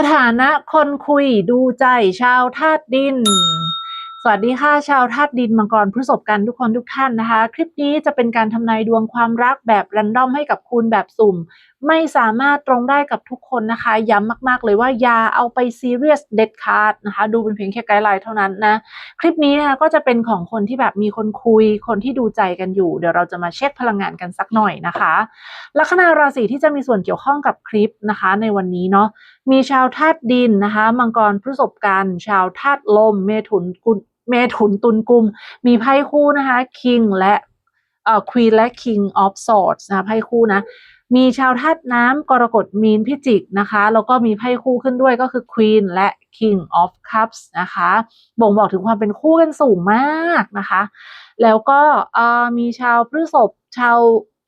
สถานะคนคุยดูใจชาวธาตุดิน สวัสดีค่ะชาวธาตุดินมังกรพฤษภกันทุกคนทุกท่านนะคะ คลิปนี้จะเป็นการทำนายดวงความรักแบบรันดอมให้กับคุณแบบสุ่ม ไม่สามารถตรงได้กับทุกคนนะคะ ย้ำมาก ๆ เลยว่าอย่าเอาไปซีเรียสเด็ดขาดนะคะ ดูเป็นเพียงแค่ไกด์ไลน์เท่านั้นนะ คลิปนี้นะคะก็จะเป็นของคนที่แบบมีคนคุย คนที่ดูใจกันอยู่ เดี๋ยวเราจะมาเช็คพลังงานกันสักหน่อยนะคะ ลัคนาราศีที่จะมีส่วนเกี่ยวข้องกับคลิปนะคะ ในวันนี้เนาะ มีชาวธาตุดินนะคะ มังกรพฤษภกัน ชาวธาตุลม เมถุนกุลเมถุนตุลกุม มีไพ่คู่นะคะ King และเอ่อ Queen และ King of Swords นะไพ่คู่นะ มีชาวธาตุน้ำกรกฎมีนพิจิกนะคะ แล้วก็มีไพ่คู่ขึ้นด้วยก็คือ Queen และ King of Cups นะคะ บ่งบอกถึงความเป็นคู่กันสูงมากนะคะ แล้วก็เอ่อมีชาวพฤษภชาว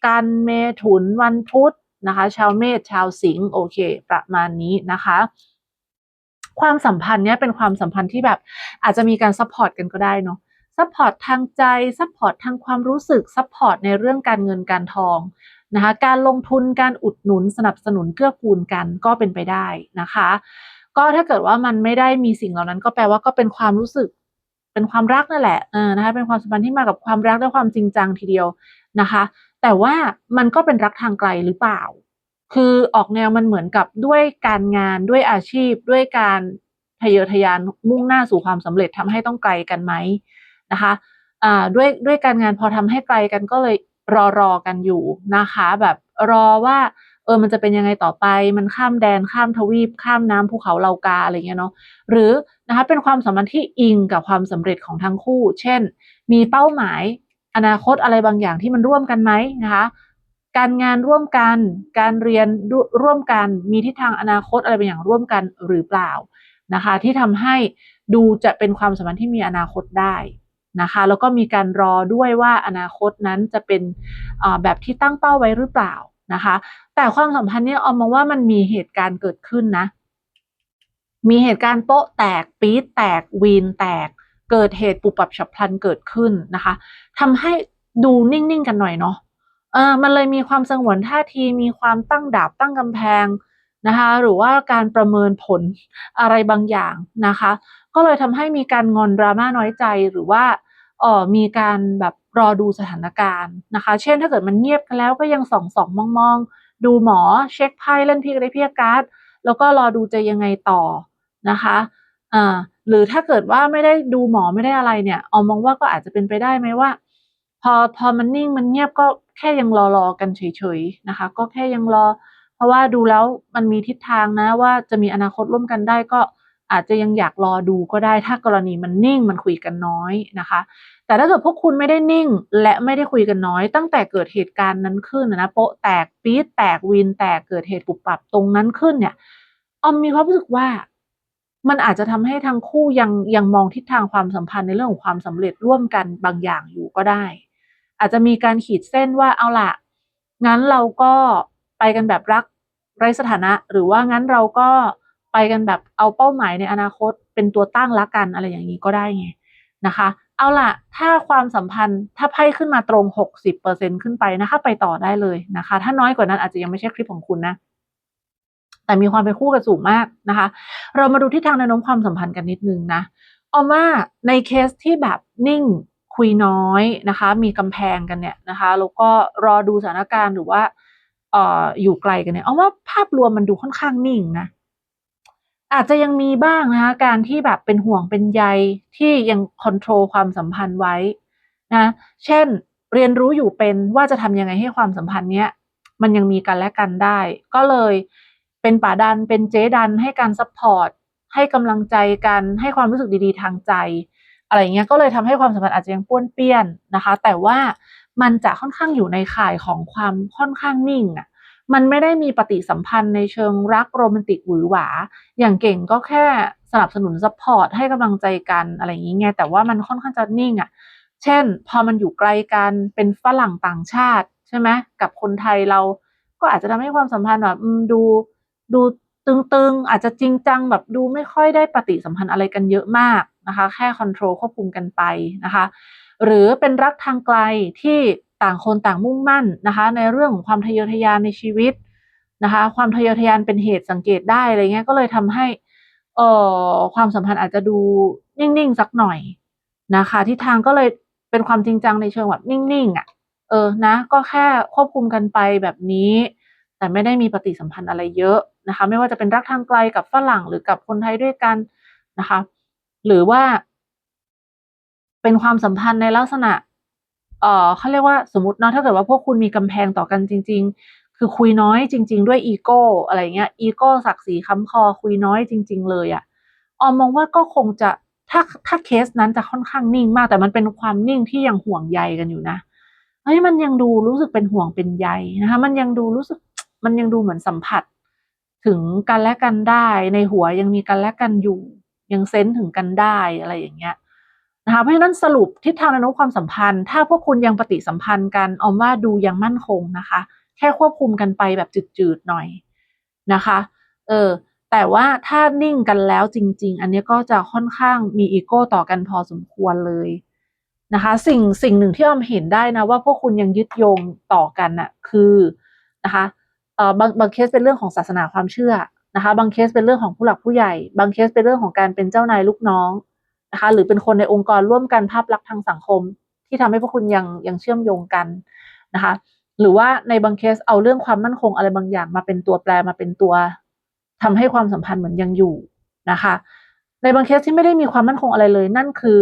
กันเมถุนวันพุธ นะคะ ชาวเมษชาวสิงห์โอเค ประมาณนี้นะคะ ความสัมพันธ์เนี้ยเป็นความสัมพันธ์ที่แบบอาจจะมีการซัพพอร์ตกันก็ได้เนาะซัพพอร์ตทางใจซัพพอร์ตทางความรู้สึกซัพพอร์ตในเรื่องการเงินการทองนะคะการลงทุนการอุดหนุนสนับสนุนเกื้อกูลกันก็เป็นไปได้นะคะ ก็ถ้าเกิดว่ามันไม่ได้มีสิ่งเหล่านั้นก็แปลว่าก็เป็นความรู้สึก เป็นความรักนั่นแหละเออนะคะเป็นความสัมพันธ์ที่มากับความรักและความจริงจังทีเดียวนะคะ แต่ว่ามันก็เป็นรักทางไกลหรือเปล่า คือออกแนวมันเหมือนกับด้วยการงานด้วยอาชีพ ด้วยการทะเยอทะยานมุ่งหน้าสู่ความสำเร็จทำให้ต้องไกลกันไหมนะคะอ่าด้วยด้วยการงานพอทำให้ไกลกันก็เลยรอรอกันอยู่นะคะ แบบรอว่า เออมันจะเป็นยังไงต่อไป มันข้ามแดนข้ามทวีป ข้ามน้ำภูเขาเลากาอะไรเงี้ยเนาะหรือนะคะเป็นความสัมพันธ์ที่อิงกับความสำเร็จของทั้งคู่ เช่น มีเป้าหมายอนาคตอะไรบางอย่างที่มันร่วมกันไหมนะคะการงานร่วมกัน การเรียนร่วมกัน มีทิศทางอนาคตอะไรบางอย่างร่วมกันหรือเปล่านะคะ ที่ทำให้ดูจะเป็นความสัมพันธ์ที่มีอนาคตได้นะคะแล้วก็มีการรอด้วยว่าอนาคตนั้นจะเป็นแบบที่ตั้งเป้าไว้หรือเปล่า นะคะ แต่ความสัมพันธ์เนี่ยออมมองว่ามันมีเหตุการณ์เกิดขึ้นนะ มีเหตุการณ์โป๊ะแตกปี๊ดแตกวีนแตก เกิดเหตุปุบปับฉับพลันเกิดขึ้นนะคะทำให้ดูนิ่งๆกันหน่อยเนาะเออมันเลยมีความสงวนท่าทีมีความตั้งดาบตั้งกำแพงนะคะหรือว่าการประเมินผลอะไรบางอย่างนะคะ ก็เลยทำให้มีการงอนดราม่าน้อยใจหรือว่าเออมีการแบบ รอดูสถานการณ์นะคะ เช่นถ้าเกิดมันเงียบกันแล้วก็ยังส่องสองมองมองดูหมอเช็คไพ่เล่นพีกได้พีการ์ดแล้วก็รอดูจะยังไงต่อนะคะอ่าหรือถ้าเกิดว่าไม่ได้ดูหมอไม่ได้อะไรเนี่ยออมมองว่าก็อาจจะเป็นไปได้ไหมว่า พอพอมันนิ่งมันเงียบก็แค่ยังรอรอกันเฉยๆนะคะ ก็แค่ยังรอ เพราะว่าดูแล้วมันมีทิศทางนะว่าจะมีอนาคตร่วมกันได้ก็อาจจะยังอยากรอดูก็ได้ถ้ากรณีมันนิ่งมันคุยกันน้อยนะคะ แต่ถ้าเกิดพวกคุณไม่ได้นิ่ง และไม่ได้คุยกันน้อย ตั้งแต่เกิดเหตุการณ์นั้นขึ้นนะโปะแตกปี๊ดแตกวินแตกเกิดเหตุปุบปับตรงนั้นขึ้นเนี่ยออมมีความรู้สึกว่ามันอาจจะทำให้ทั้งคู่ยังยังมองทิศทางความสัมพันธ์ในเรื่องของความสำเร็จร่วมกันบางอย่างอยู่ก็ได้ อาจจะมีการขีดเส้นว่าเอาละงั้นเราก็ไปกันแบบรักไร้สถานะ หรือว่างั้นเราก็ไปกันแบบเอาเป้าหมายในอนาคตเป็นตัวตั้งละกันอะไรอย่างนี้ก็ได้ไงนะคะ เอาล่ะ ถ้าความสัมพันธ์ถ้าไพ่ขึ้นมาตรง 60%ขึ้นไปนะคะ ไปต่อได้เลยนะคะ ถ้าน้อยกว่านั้นอาจจะยังไม่ใช่คลิปของคุณนะ แต่มีความเป็นคู่กันสูงมากนะคะ เรามาดูที่ทางแนวโน้มความสัมพันธ์กันนิดนึงนะเอาว่าในเคสที่แบบนิ่งคุยน้อยนะคะ มีกำแพงกันเนี่ยนะคะแล้วก็รอดูสถานการณ์หรือว่าอออยู่ไกลกันเนี่ยเอาว่าภาพรวมมันดูค่อนข้างนิ่งนะ อาจจะยังมีบ้างนะคะการที่แบบเป็นห่วงเป็นใยที่ยังคอนโทรลความสัมพันธ์ไว้นะเช่นเรียนรู้อยู่เป็นว่าจะทำยังไงให้ความสัมพันธ์เนี้ยมันยังมีกันและกันได้ ก็เลยเป็นป่าดันเป็นเจ๊ดันให้การซัพพอร์ตให้กำลังใจกันให้ความรู้สึกดีๆ ทางใจ อะไรเงี้ยก็เลยทำให้ความสัมพันธ์อาจจะยังป้วนเปี้ยนนะคะ แต่ว่ามันจะค่อนข้างอยู่ในข่ายของความค่อนข้างนิ่งอะ มันไม่ได้มีปฏิสัมพันธ์ในเชิงรักโรแมนติกหวือหวา อย่างเก่งก็แค่สนับสนุนซัพพอร์ตให้กำลังใจกันอะไรอย่างนี้ไงแต่ว่ามันค่อนข้างจะนิ่งอะ เช่น พอมันอยู่ไกลกันเป็นฝรั่งต่างชาติใช่ไหมกับคนไทยเราก็อาจจะทำให้ความสัมพันธ์แบบดูดูตึงๆ อาจจะจริงจังแบบดูไม่ค่อยได้ปฏิสัมพันธ์อะไรกันเยอะมากนะคะ แค่คอนโทรลควบคุมกันไปนะคะ หรือเป็นรักทางไกลที่ ต่างคนต่างมุ่งมั่นนะคะ ในเรื่องของความทะเยอทะยานในชีวิตนะคะ ความทะเยอทะยานเป็นเหตุสังเกตได้อะไรเงี้ยก็เลยทำให้เอ่อความสัมพันธ์อาจจะดูนิ่งๆสักหน่อยนะคะทิศทางก็เลยเป็นความจริงจังในเชิงแบบนิ่งๆอะ เออนะ ก็แค่ควบคุมกันไปแบบนี้ แต่ไม่ได้มีปฏิสัมพันธ์อะไรเยอะนะคะ ไม่ว่าจะเป็นรักทางไกลกับฝรั่งหรือกับคนไทยด้วยกันนะคะ หรือว่า เป็นความสัมพันธ์ในลักษณะ เอ่อเขาเรียกว่าสมมติเนาะถ้าเกิดว่าพวกคุณมีกำแพงต่อกันจริง ๆ คือคุยน้อยจริง ๆ ด้วยอีโก้อะไรเงี้ยอีโก้ศักดิ์ศรีค้ำคอคุยน้อยจริง ๆ เลยอะออมมองว่าก็คงจะถ้าถ้าเคสนั้นจะค่อนข้างนิ่งมาก แต่มันเป็นความนิ่งที่ยังห่วงใยกันอยู่นะเฮ้ยมันยังดูรู้สึกเป็นห่วงเป็นใยนะคะมันยังดูรู้สึกมันยังดูเหมือนสัมผัส ถึงกันและกันได้ ในหัวยังมีกันและกันอยู่ ยังเซนส์ถึงกันได้อะไรอย่างเงี้ย นะคะเพราะฉะนั้นสรุปทิศทางแนวโน้มความสัมพันธ์ ถ้าพวกคุณยังปฏิสัมพันธ์กันออมว่าดูยังมั่นคงนะคะ แค่ควบคุมกันไปแบบจืดๆหน่อยนะคะเออแต่ว่าถ้านิ่งกันแล้วจริง ๆ อันนี้ก็จะค่อนข้างมีอีโก้ต่อกันพอสมควรเลยนะคะ สิ่งสิ่งหนึ่งที่ออมเห็นได้นะว่าพวกคุณยังยึดโยงต่อกันน่ะคือนะคะเอ่อบางบางเคสเป็นเรื่องของศาสนาความเชื่อนะคะ บางเคสเป็นเรื่องของผู้หลักผู้ใหญ่ บางเคสเป็นเรื่องของการเป็นเจ้านายลูกน้อง นะคะหรือเป็นคนในองค์กรร่วมกันภาพลักษณ์ทางสังคม ที่ทำให้พวกคุณยังยังเชื่อมโยงกันนะคะหรือว่าในบางเคสเอาเรื่องความมั่นคงอะไรบางอย่างมาเป็นตัวแปรมาเป็นตัวทำให้ความสัมพันธ์เหมือนยังอยู่นะคะ ในบางเคสที่ไม่ได้มีความมั่นคงอะไรเลย นั่นคือ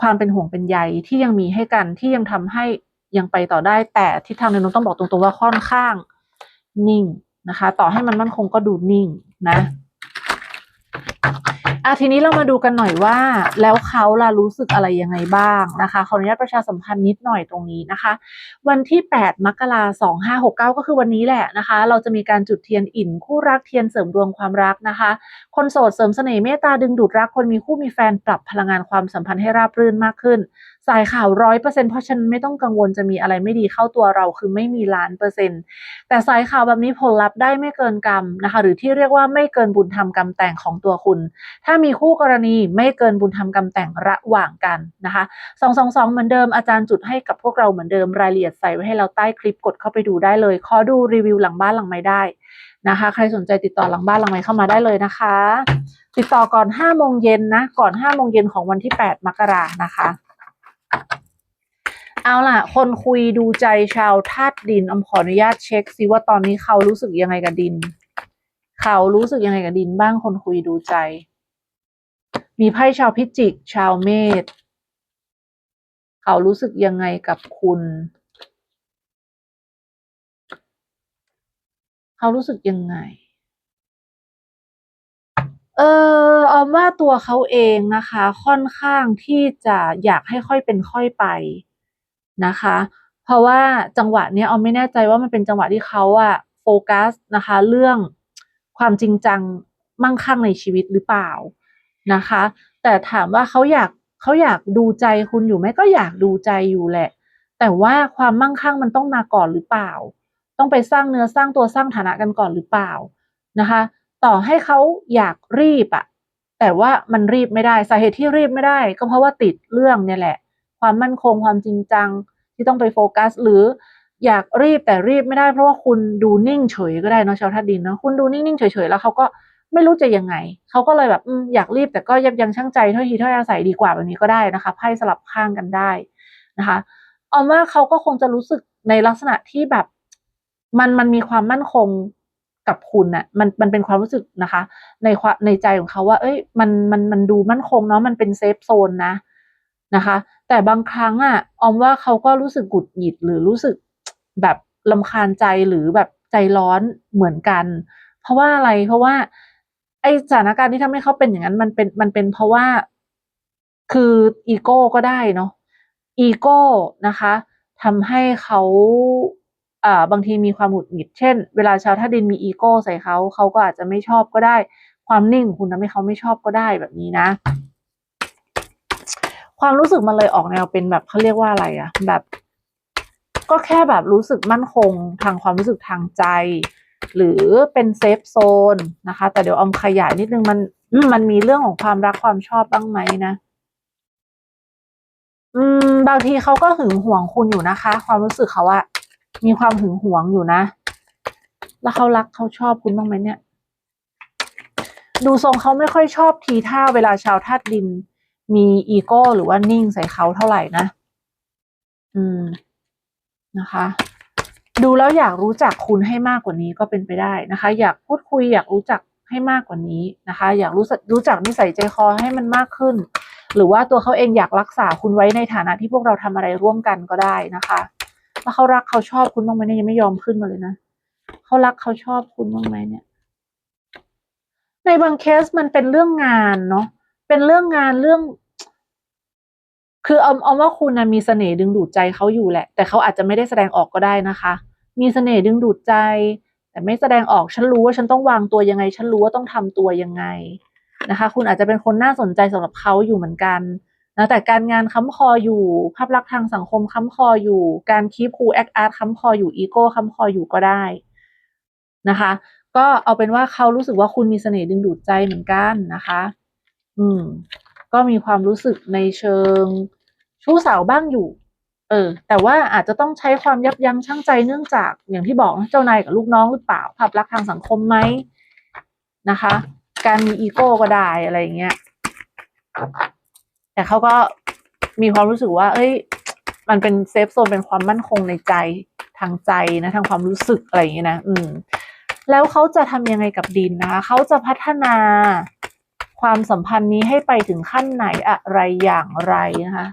ความเป็นห่วงเป็นใยที่ยังมีให้กันที่ยังทำให้ยังไปต่อได้แต่ทิศทางในนู้นต้องบอกตรงๆว่าค่อนข้างนิ่งนะคะ ต่อให้มันมั่นคงก็ดูนิ่งนะ อะทีนี้เรามาดูกันหน่อยว่า แล้วเขาล่ะรู้สึกอะไรยังไงบ้างนะคะขออนุญาตประชาสัมพันธ์นิดหน่อยตรงนี้นะคะ วันที่ 8 มกราคม2569ก็คือวันนี้แหละนะคะ เราจะมีการจุดเทียนอิ่นคู่รักเทียนเสริมดวงความรักนะคะ คนโสดเสริมเสน่ห์เมตตาดึงดูดรักคนมีคู่มีแฟนปรับพลังงานความสัมพันธ์ให้ราบรื่นมากขึ้น สายข่าวร้อยเปอร์เซ็นต์เพราะฉันไม่ต้องกังวลจะมีอะไรไม่ดีเข้าตัวเราคือไม่มีล้านเปอร์เซ็นต์แต่สายข่าวแบบนี้ผลลัพธ์ได้ไม่เกินกรรมนะคะ หรือที่เรียกว่าไม่เกินบุญธรรมกรรมแต่งของตัวคุณ ถ้ามีคู่กรณีไม่เกินบุญธรรมกรรมแต่งระหว่างกันนะคะสองสองสองเหมือนเดิมอาจารย์จุดให้กับพวกเราเหมือนเดิมรายละเอียดใส่ไว้ให้เราใต้คลิปกดเข้าไปดูได้เลย ขอดูรีวิวหลังบ้านหลังไม้ได้นะคะ ใครสนใจติดต่อหลังบ้านหลังไม้เข้ามาได้เลยนะคะ ติดต่อก่อน5โมงเย็นนะก่อน5โมงเย็นของวันที่ 8 มกรานะคะ เอาล่ะ คนคุยดูใจชาวธาตุดินอมขออนุญาตเช็คซิว่าตอนนี้เขารู้สึกยังไงกับดิน เขารู้สึกยังไงกับดินบ้างคนคุยดูใจ มีไพ่ชาวพิจิก ชาวเมษเขารู้สึกยังไงกับคุณ เขารู้สึกยังไง เออออมว่าตัวเขาเองนะคะ ค่อนข้างที่จะอยากให้ค่อยเป็นค่อยไปนะคะ เพราะว่าจังหวะเนี้ยออมไม่แน่ใจว่ามันเป็นจังหวะที่เขาอะโฟกัสนะคะ เรื่องความจริงจังมั่งคั่งในชีวิตหรือเปล่านะคะ แต่ถามว่าเขาอยากเขาอยากดูใจคุณอยู่ไหมก็อยากดูใจอยู่แหละ แต่ว่าความมั่งคั่งมันต้องมาก่อนหรือเปล่า ต้องไปสร้างเนื้อสร้างตัวสร้างฐานะกันก่อนหรือเปล่านะคะ ต่อให้เขาอยากรีบอะแต่ว่ามันรีบไม่ได้สาเหตุที่รีบไม่ได้ ก็เพราะว่าติดเรื่องเนี่ยแหละ ความมั่นคงความจริงจังที่ต้องไปโฟกัส หรืออยากรีบแต่รีบไม่ได้ เพราะว่าคุณดูนิ่งเฉยก็ได้เนาะชาวธาตุดินเนาะคุณดูนิ่งๆเฉยๆแล้วเขาก็ไม่รู้จะยังไงเขาก็เลยแบบอยากรีบแต่ก็ยับยั้งชั่งใจถ้อยทีถ้อยอาศัยดีกว่าแบบนี้ก็ได้นะคะไพ่สลับข้างกันได้นะคะเอาว่าเขาก็คงจะรู้สึกในลักษณะที่แบบ มันมันมีความมั่นคง กับคุณน่ะมันมันเป็นความรู้สึกนะคะ ในความในใจของเขาว่า เอ้ย มันมันมันดูมั่นคงเนาะมันเป็นเซฟโซนนะนะคะ แต่บางครั้งอะออมว่าเขาก็รู้สึกกุดหงิดหรือรู้สึกแบบลำคาญใจหรือแบบใจร้อนเหมือนกัน เพราะว่าอะไรเพราะว่า ไอสถานการณ์ที่ทำให้เขาเป็นอย่างนั้น มันเป็นมันเป็นเพราะว่าคืออีโก้ก็ได้เนาะอีโก้นะคะทำให้เขา บางทีมีความหงุดหงิด เช่น เวลาชาวท่าดินมีอีโก้ใส่เขาเขาก็อาจจะไม่ชอบก็ได้ ความนิ่งของคุณทำให้เขาไม่ชอบก็ได้แบบนี้นะ ความรู้สึกมันเลยออกแนวเป็นแบบเขาเรียกว่าอะไรอะแบบ ก็แค่แบบรู้สึกมั่นคงทางความรู้สึกทางใจ หรือเป็นเซฟโซนนะคะ แต่เดี๋ยวออมขยายนิดนึงมันมมันมีเรื่องของความรักความชอบบ้างไหมนะอืมบางทีเขาก็หึงหวงคุณอยู่นะคะ ความรู้สึกเขาอะ มีความหึงหวงอยู่นะ แล้วเขารักเขาชอบคุณบ้างไหมเนี่ย ดูทรงเขาไม่ค่อยชอบทีท่าเวลาชาวธาตุดิน มีอีโก้หรือว่านิ่งใส่เขาเท่าไหร่นะ อืม นะคะ ดูแล้วอยากรู้จักคุณให้มากกว่านี้ก็เป็นไปได้นะคะ อยากพูดคุยอยากรู้จักให้มากกว่านี้นะคะ อยากรู้สึกรู้จักนิสัยใจคอให้มันมากขึ้น หรือว่าตัวเขาเองอยากรักษาคุณไว้ในฐานะที่พวกเราทำอะไรร่วมกันก็ได้นะคะ แล้วเขารักเขาชอบคุณบ้างไหมเนี่ยยังไม่ยอมขึ้นมาเลยนะเขารักเขาชอบคุณบ้างไหมเนี่ย ในบางเคสมันเป็นเรื่องงานเนาะเป็นเรื่องงานเรื่อง คือเอาเอาว่าคุณนะมีเสน่ห์ดึงดูดใจเขาอยู่แหละ แต่เขาอาจจะไม่ได้แสดงออกก็ได้นะคะ มีเสน่ห์ดึงดูดใจ แต่ไม่แสดงออกฉันรู้ว่าฉันต้องวางตัวยังไง ฉันรู้ว่าต้องทำตัวยังไงนะคะ คุณอาจจะเป็นคนน่าสนใจสำหรับเขาอยู่เหมือนกัน นะแต่การงานค้ำคออยู่ ภาพลักษณ์ทางสังคมค้ำคออยู่ การคีปคูแอคอาร์ตค้ำคออยู่อีโก้ค้ำคออยู่ก็ได้นะคะ ก็เอาเป็นว่าเขารู้สึกว่าคุณมีเสน่ห์ดึงดูดใจเหมือนกันนะคะ อืม ก็มีความรู้สึกในเชิงชู้สาวบ้างอยู่ เออ แต่ว่าอาจจะต้องใช้ความยับยั้งชั่งใจเนื่องจากอย่างที่บอกเจ้านายกับลูกน้องหรือเปล่า ภาพลักษณ์ทางสังคมไหมนะคะ การมีอีโก้ก็ได้อะไรอย่างเงี้ย แต่เขาก็มีความรู้สึกว่า เอ้ย มันเป็นเซฟโซนเป็นความมั่นคงในใจทางใจนะทางความรู้สึกอะไรอย่างเงี้ยนะ อืม แล้วเขาจะทำยังไงกับดินนะคะเขาจะพัฒนาความสัมพันธ์นี้ให้ไปถึงขั้นไหนอะไรอย่างไรนะคะ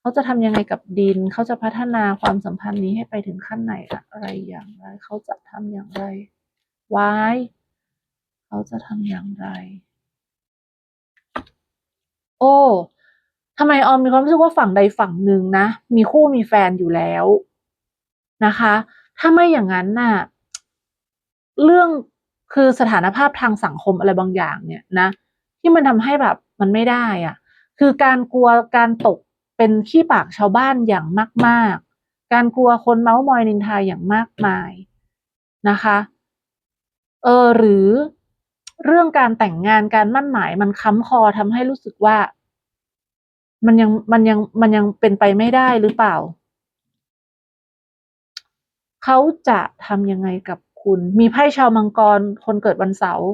เขาจะทำยังไงกับดิน เขาจะพัฒนาความสัมพันธ์นี้ให้ไปถึงขั้นไหนอะไรอย่างไร เขาจะทำอย่างไรวายเขาจะทำอย่างไร โอ้ทำไมออมมีความรู้สึกว่าฝั่งใดฝั่งหนึ่งนะ มีคู่มีแฟนอยู่แล้วนะคะ ถ้าไม่อย่างนั้นน่ะเรื่องคือสถานภาพทางสังคมอะไรบางอย่างเนี่ยนะ ที่มันทำให้แบบมันไม่ได้อะคือการกลัวการตกเป็นขี้ปากชาวบ้านอย่างมาก ๆ การกลัวคนเมาส์มอยนินทาอย่างมากมายนะคะ เออหรือ เรื่องการแต่งงานการมั่นหมายมันค้ำคอทำให้รู้สึกว่า มันยังมันยังมันยังเป็นไปไม่ได้หรือเปล่า เขาจะทำยังไงกับคุณ มีไพ่ชาวมังกร คนเกิดวันเสาร์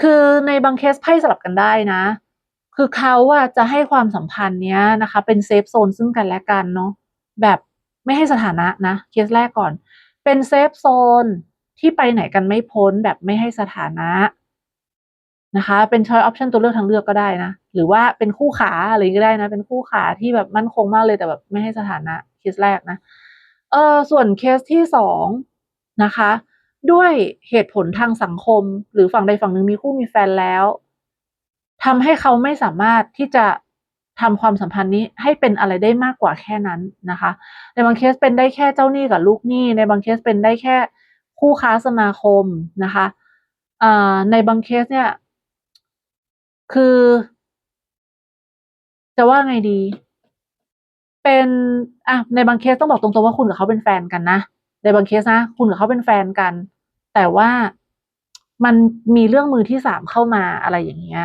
คือในบางเคสไพ่สลับกันได้นะ คือเขาอะจะให้ความสัมพันธ์เนี้ยนะคะ เป็นเซฟโซนซึ่งกันและกันเนาะแบบ ไม่ให้สถานะนะเคสแรกก่อน เป็นเซฟโซนที่ไปไหนกันไม่พ้นแบบไม่ให้สถานะนะคะ เป็น choice option ตัวเลือกทางเลือกก็ได้นะ หรือว่าเป็นคู่ขาอะไรก็ได้นะ เป็นคู่ขาที่แบบมั่นคงมากเลยแต่แบบไม่ให้สถานะเคสแรกนะ เออส่วนเคสที่สองนะคะ ด้วยเหตุผลทางสังคม หรือฝั่งใดฝั่งหนึ่งมีคู่มีแฟนแล้วทำให้เขาไม่สามารถที่จะ ทำความสัมพันธ์นี้ให้เป็นอะไรได้มากกว่าแค่นั้นนะคะ ในบางเคสเป็นได้แค่เจ้าหนี้กับลูกหนี้ ในบางเคสเป็นได้แค่คู่ค้าสมาคมนะคะในบางเคสเนี่ย คือ จะว่าไงดี เป็นอะในบางเคสต้องบอกตรงๆว่าคุณกับเขาเป็นแฟนกันนะในบางเคสนะคุณกับเขาเป็นแฟนกัน แต่ว่ามันมีเรื่องมือที่สามเข้ามาอะไรอย่างเงี้ย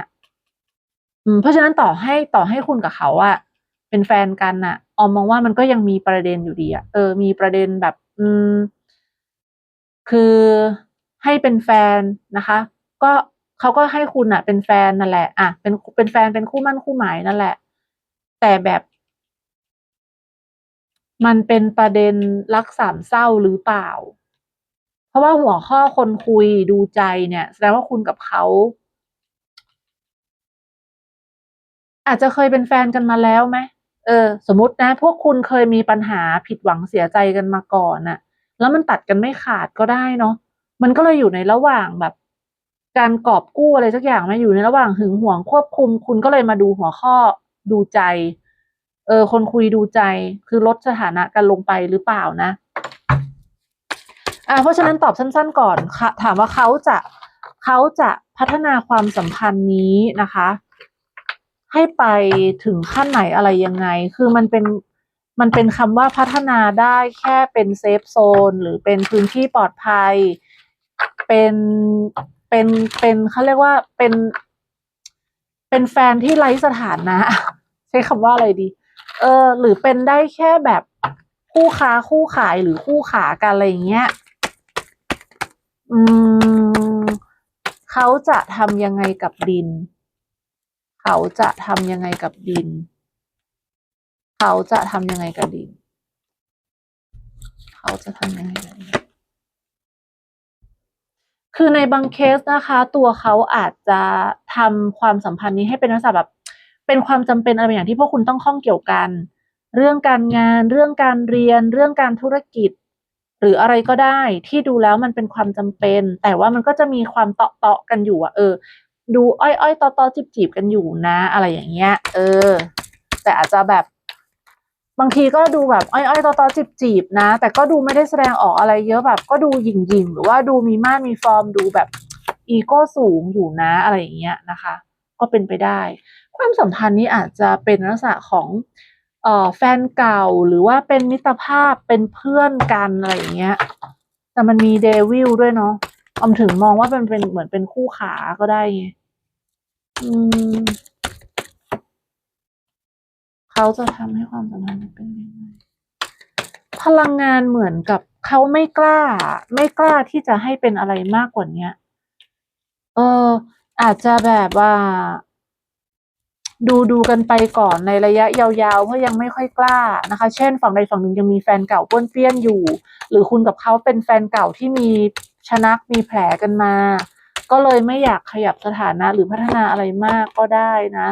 เพราะฉะนั้นต่อให้ต่อให้คุณกับเขาอะเป็นแฟนกันน่ะออมมองว่ามันก็ยังมีประเด็นอยู่ดีอะเออ มีประเด็นแบบ อืม คือให้เป็นแฟนนะคะ ก็เขาก็ให้คุณอะเป็นแฟนนั่นแหละอะเป็นเป็นแฟนเป็นคู่มั่นคู่หมายนั่นแหละ แต่แบบมันเป็นประเด็นรักสามเศร้าหรือเปล่า เพราะว่าหัวข้อคนคุยดูใจเนี่ย แสดงว่าคุณกับเขา อาจจะเคยเป็นแฟนกันมาแล้วไหมเออ สมมตินะ พวกคุณเคยมีปัญหาผิดหวังเสียใจกันมาก่อนน่ะ แล้วมันตัดกันไม่ขาดก็ได้เนาะมันก็เลยอยู่ในระหว่างแบบ การกอบกู้อะไรสักอย่างไหมอยู่ในระหว่างหึงหวงควบคุม คุณก็เลยมาดูหัวข้อดูใจ เออ คนคุยดูใจคือลดสถานะกันลงไปหรือเปล่านะอ่าเพราะฉะนั้นตอบสั้น ๆ ก่อนค่ะถามว่าเขาจะเขาจะพัฒนาความสัมพันธ์นี้นะคะ ให้ไปถึงขั้นไหนอะไรยังไง คือมันเป็นมันเป็นคำว่าพัฒนาได้แค่เป็นเซฟโซนหรือเป็นพื้นที่ปลอดภัย เป็นเป็นเป็นเขาเรียกว่าเป็นเป็นแฟนที่ไร้สถานะ ใช้คำว่าอะไรดี เออ หรือเป็นได้แค่แบบคู่ค้าคู่ขายหรือคู่ขากันอะไรอย่างเงี้ย อืมเขาจะทำยังไงกับดิน เขาจะทำยังไงกับดิน เขาจะทำยังไงกับดิน เขาจะทำยังไงกับดินคือในบางเคสนะคะ ตัวเขาอาจจะทำความสัมพันธ์นี้ให้เป็นลักษณะแบบเป็นความจำเป็นอะไรอย่างที่พวกคุณต้องข้องเกี่ยวกัน เรื่องการงาน เรื่องการเรียน เรื่องการธุรกิจ หรืออะไรก็ได้ที่ดูแล้วมันเป็นความจำเป็น แต่ว่ามันก็จะมีความเตาะเตาะกันอยู่อะเออ ดูอ้อยอ้อยๆตอตอจีบจีบกันอยู่นะ อะไรอย่างเงี้ย เออ แต่อาจจะแบบ บางทีก็ดูแบบอ้อยอ้อยๆตอตอจีบจีบนะ แต่ก็ดูไม่ได้แสดงออกอะไรเยอะแบบ ก็ดูหยิ่งหยิ่งๆหรือว่าดูมีมาตรมีฟอร์มดูแบบอีโก้สูงอยู่นะอะไรอย่างเงี้ยนะคะ ก็เป็นไปได้ ความสัมพันธ์นี้อาจจะเป็นลักษณะของเอ่อแฟนเก่าหรือว่าเป็นมิตรภาพเป็นเพื่อนกันอะไรอย่างเงี้ย แต่มันมีเดวิลด้วยเนาะ ออมถึงมองว่ามันเป็นเหมือนเป็นคู่ขาก็ได้ไงอืมเขาจะทำให้ความสัมพันธ์เป็นยังไงพลังงานเหมือนกับเขาไม่กล้า ไม่กล้าที่จะให้เป็นอะไรมากกว่าเนี้ยเออ อาจจะแบบว่า ดูดูกันไปก่อนในระยะยาวๆ เพราะยังไม่ค่อยกล้านะคะ เช่น ฝั่งใดฝั่งหนึ่งยังมีแฟนเก่าป้วนเปี้ยนอยู่ หรือคุณกับเขาเป็นแฟนเก่าที่มี ชนักมีแผลกันมา ก็เลยไม่อยากขยับสถานะหรือพัฒนาอะไรมากก็ได้นะ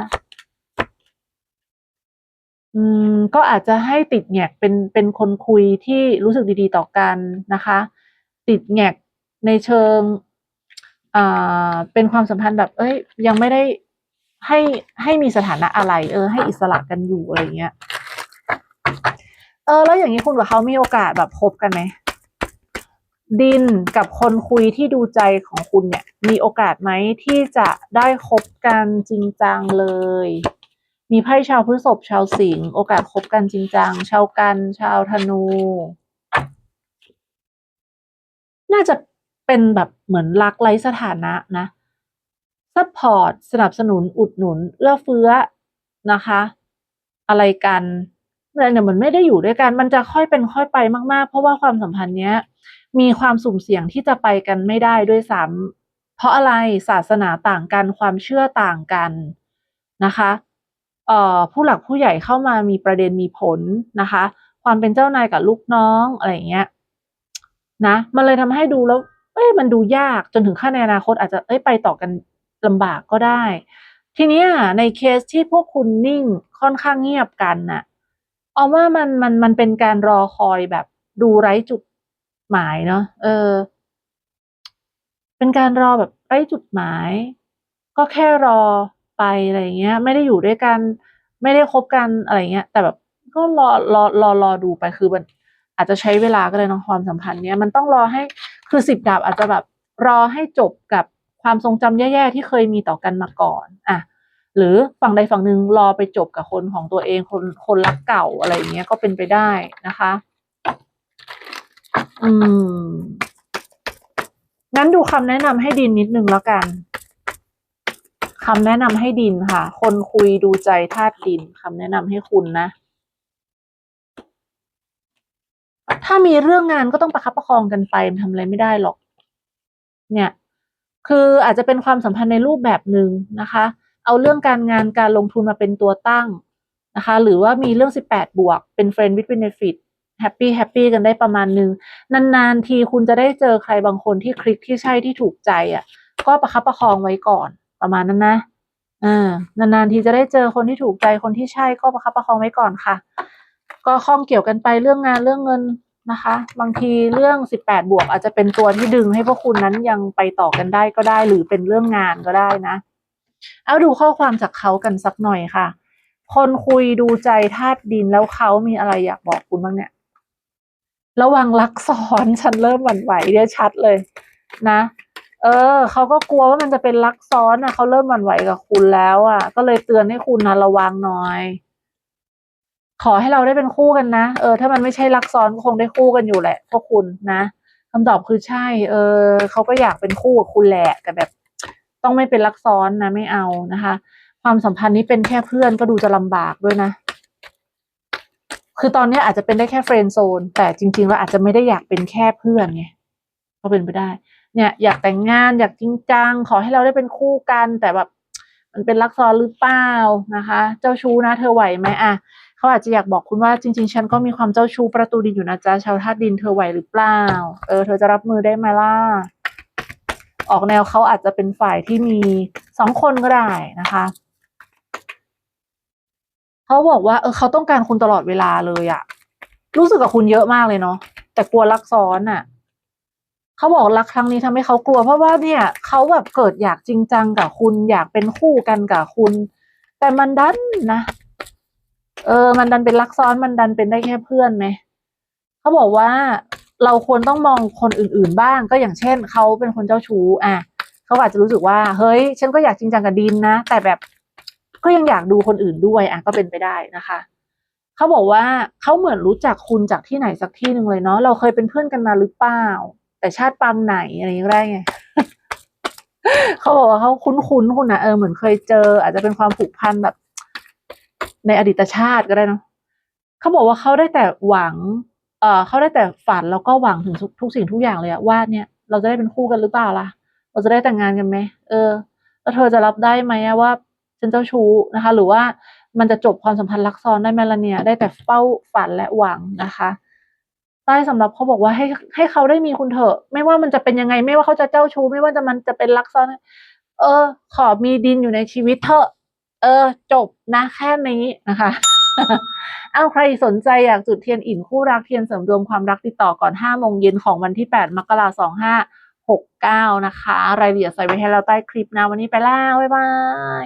อืม ก็อาจจะให้ติดแงกเป็นเป็นคนคุยที่รู้สึกดีๆต่อกันนะคะ ติดแงกในเชิงอ่าเป็นความสัมพันธ์แบบ เอ้ย ยังไม่ได้ให้ให้มีสถานะอะไร เออ ให้อิสระกันอยู่อะไรเงี้ย เออ แล้วอย่างนี้คุณกับเขามีโอกาสแบบคบกันไหม ดินกับคนคุยที่ดูใจของคุณเนี่ย มีโอกาสไหมที่จะได้คบกันจริงจังเลย มีไพ่ชาวพฤษภชาวสิงห์โอกาสคบกันจริงจังชาวกันชาวธนู น่าจะเป็นแบบเหมือนรักไร้สถานะนะซัพพอร์ตสนับสนุนอุดหนุนเอื้อเฟื้อนะคะ อะไรกันเนี่ยมันไม่ได้อยู่ด้วยกัน มันจะค่อยเป็นค่อยไปมาก ๆ เพราะว่าความสัมพันธ์เนี้ย มีความสุ่มเสี่ยงที่จะไปกันไม่ได้ด้วยซ้ำเพราะอะไรศาสนาต่างกันความเชื่อต่างกันนะคะเอ่อผู้หลักผู้ใหญ่เข้ามามีประเด็นมีผลนะคะ ความเป็นเจ้านายกับลูกน้องอะไรอย่างเงี้ยนะมันเลยทำให้ดูแล้วเอ้ยมันดูยากจนถึงขั้นในอนาคตอาจจะเอ้ยไปต่อกันลำบากก็ได้ ทีเนี้ยในเคสที่พวกคุณนิ่งค่อนข้างเงียบกันน่ะเอาว่ามันมันมันเป็นการรอคอยแบบดูไร้จุด หมายเนาะเออ เป็นการรอแบบไร้จุดหมาย ก็แค่รอไปอะไรเงี้ย ไม่ได้อยู่ด้วยกัน ไม่ได้คบกันอะไรเงี้ย แต่แบบก็รอรอรอรอดูไปคือมันอาจจะใช้เวลาก็ได้เนอะความสัมพันธ์เนี้ยมันต้องรอให้คือสิบดาบอาจจะแบบรอให้จบกับความทรงจำแย่ๆที่เคยมีต่อกันมาก่อนอะหรือฝั่งใดฝั่งหนึ่งรอไปจบกับคนของตัวเองคนคนรักเก่าอะไรเงี้ยก็เป็นไปได้นะคะ อืม งั้นดูคำแนะนำให้ดินนิดนึงแล้วกันคำแนะนำให้ดินค่ะ คนคุยดูใจธาตุดินคำแนะนำให้คุณนะ ถ้ามีเรื่องงานก็ต้องประคับประคองกันไปมันทำอะไรไม่ได้หรอก เนี่ย คืออาจจะเป็นความสัมพันธ์ในรูปแบบหนึ่งนะคะ เอาเรื่องการงานการลงทุนมาเป็นตัวตั้งนะคะ หรือว่ามีเรื่อง 18 บวก เป็น friend with benefit แฮปปี้แฮปปี้กันได้ประมาณนึง นานๆ ทีคุณจะได้เจอใครบางคนที่คลิกที่ใช่ที่ถูกใจอะ ก็ประคับประคองไว้ก่อนประมาณนั้นนะอ่านานๆทีจะได้เจอคนที่ถูกใจคนที่ใช่ก็ประคับประคองไว้ก่อนค่ะ ก็ข้องเกี่ยวกันไปเรื่องงานเรื่องเงินนะคะ บางทีเรื่อง 18 บวกอาจจะเป็นตัวที่ดึงให้พวกคุณนั้นยังไปต่อกันได้ก็ได้ หรือเป็นเรื่องงานก็ได้นะ เอาดูข้อความจากเขากันสักหน่อยค่ะ คนคุยดูใจธาตุดินแล้วเขามีอะไรอยากบอกคุณบ้างเนี่ย ระวังลักซ้อนฉันเริ่มหวั่นไหวเดี๋ยวชัดเลยนะ เออเขาก็กลัวว่ามันจะเป็นลักซ้อนอะเขาเริ่มหวั่นไหวกับคุณแล้วอะ ก็เลยเตือนให้คุณนะระวังหน่อย ขอให้เราได้เป็นคู่กันนะเออ ถ้ามันไม่ใช่รักซ้อนก็คงได้คู่กันอยู่แหละพวกคุณนะคำตอบคือใช่ เออเขาก็อยากเป็นคู่กับคุณแหละแต่แบบ ต้องไม่เป็นรักซ้อนนะไม่เอานะคะ ความสัมพันธ์นี้เป็นแค่เพื่อนก็ดูจะลำบากด้วยนะ คือตอนนี้อาจจะเป็นได้แค่เฟรนด์โซน แต่จริงๆแล้วอาจจะไม่ได้อยากเป็นแค่เพื่อนไงก็เป็นไปได้ เนี่ยอยากแต่งงานอยากจริงจัง ขอให้เราได้เป็นคู่กัน แต่แบบมันเป็นรักซ้อนหรือเปล่านะคะ เจ้าชู้นะเธอไหวไหมอะเขาอาจจะอยากบอกคุณว่าจริง ๆ ฉันก็มีความเจ้าชู้ประตูดินอยู่นะจ๊ะชาวธาตุดินเธอไหวหรือเปล่า เออเธอจะรับมือได้ไหมล่ะออกแนวเขาอาจจะเป็นฝ่ายที่มีสองคนก็ได้นะคะ เขาบอกว่าเออเขาต้องการคุณตลอดเวลาเลยอะรู้สึกกับคุณเยอะมากเลยเนาะแต่กลัวรักซ้อนอะเขาบอกรักครั้งนี้ทำให้เขากลัวเพราะว่าเนี่ยเขาแบบเกิดอยากจริงจังกับคุณอยากเป็นคู่กันกับคุณ แต่มันดันนะ เออ มันดันเป็นรักซ้อนมันดันเป็นได้แค่เพื่อนไหมเขาบอกว่าเราควรต้องมองคนอื่น ๆ บ้างก็อย่างเช่นเขาเป็นคนเจ้าชู้อะเขาอาจจะรู้สึกว่า เฮ้ย ฉันก็อยากจริงจังกับดินนะ แต่แบบ ก็ยังอยากดูคนอื่นด้วยอะก็เป็นไปได้นะคะเขาบอกว่าเขาเหมือนรู้จักคุณจากที่ไหนสักที่หนึ่งเลยเนาะเราเคยเป็นเพื่อนกันมาหรือเปล่า แต่ชาติปางไหนอะไรอย่างเงี้ยได้ไงเขาบอกว่าเขาคุ้นๆคุณนะเออเหมือนเคยเจอ อาจจะเป็นความผูกพันแบบ ในอดีตชาติก็ได้เนาะเขาบอกว่าเขาได้แต่หวัง เออเขาได้แต่ฝันแล้วก็หวังถึงทุกสิ่งทุกอย่างเลยอะว่าเนี่ยเราจะได้เป็นคู่กันหรือเปล่าล่ะ เราจะได้แต่งงานกันไหมเออ แล้วเธอจะรับได้ไหมว่า ฉันเจ้าชู้นะคะ หรือว่ามันจะจบความสัมพันธ์รักซ้อนได้ไหมล่ะเนี่ย ได้แต่เฝ้าฝันและหวังนะคะใต้สำหรับเขาบอกว่าให้ให้เขาได้มีคุณเถอะ ไม่ว่ามันจะเป็นยังไง ไม่ว่าเขาจะเจ้าชู้ไม่ว่าจะมันจะเป็นรักซ้อน เออ ขอมีดินอยู่ในชีวิตเถอะ เออ จบนะแค่นี้นะคะเอาใครสนใจอยากจุดเทียนอิ่นคู่รักเทียนเสริมดวงความรักติดต่อก่อน5โมงเย็นของวันที่ 8 มกราคม2569 นะคะ รายละเอียดใส่ไว้ให้เราใต้คลิปนะ วันนี้ไปแล้ว บ๊ายบาย